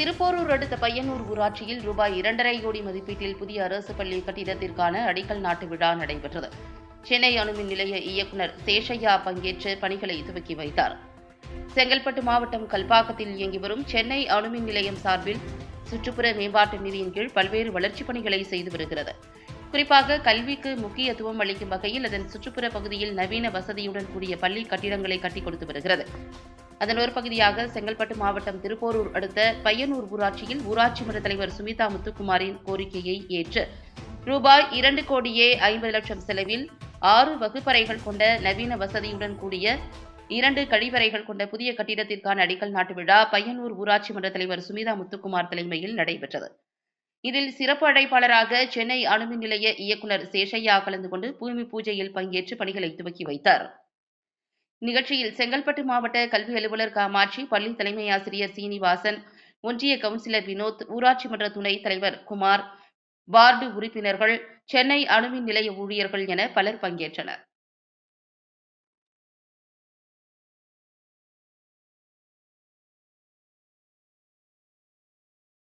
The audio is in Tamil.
திருப்போரூர் அடுத்த பையனூர் ஊராட்சியில் ரூபாய் இரண்டரை கோடி மதிப்பீட்டில் புதிய அரசு பள்ளி கட்டிடத்திற்கான அடிக்கல் நாட்டு விழா நடைபெற்றது. சென்னை அணுமின் நிலைய இயக்குநர் சேஷையா பங்கேற்று பணிகளை துவக்கி வைத்தார். செங்கல்பட்டு மாவட்டம் கல்பாக்கத்தில் இயங்கி வரும் சென்னை அணுமின் நிலையம் சார்பில் சுற்றுப்புற மேம்பாட்டு நிதியின் கீழ் பல்வேறு வளர்ச்சிப் பணிகளை செய்து வருகிறது. குறிப்பாக கல்விக்கு முக்கியத்துவம் அளிக்கும் வகையில் அதன் சுற்றுப்புற பகுதியில் நவீன வசதியுடன் கூடிய பள்ளி கட்டிடங்களை கட்டிக் கொடுத்து வருகிறது. அதன் ஒரு பகுதியாக செங்கல்பட்டு மாவட்டம் திருப்போரூர் அடுத்த பையனூர் ஊராட்சியில் ஊராட்சி மன்ற தலைவர் சுமிதா முத்துக்குமாரின் கோரிக்கையை ஏற்று. ரூபாய் இரண்டு கோடியே ஐம்பது லட்சம் செலவில் ஆறு வகுப்பறைகள் கொண்ட நவீன வசதியுடன் கூடிய இரண்டு கழிவறைகள் கொண்ட புதிய கட்டிடத்திற்கான அடிக்கல் நாட்டு விழா பையனூர் ஊராட்சி மன்ற தலைவர் சுமிதா முத்துக்குமார் தலைமையில் நடைபெற்றது. இதில் சிறப்பு அழைப்பாளராக சென்னை அணுமின் நிலைய இயக்குநர் சேஷையா கலந்து கொண்டு பூமி பூஜையில் பங்கேற்று பணிகளை துவக்கி வைத்தார். நிகழ்ச்சியில் செங்கல்பட்டு மாவட்ட கல்வி அலுவலர் காமாட்சி பள்ளி தலைமை ஆசிரியர் சீனிவாசன் ஒன்றிய கவுன்சிலர் வினோத் ஊராட்சி மன்ற துணைத் தலைவர் குமார் வார்டு உறுப்பினர்கள் சென்னை அணுமின் நிலைய ஊழியர்கள் என பலர் பங்கேற்றனர்.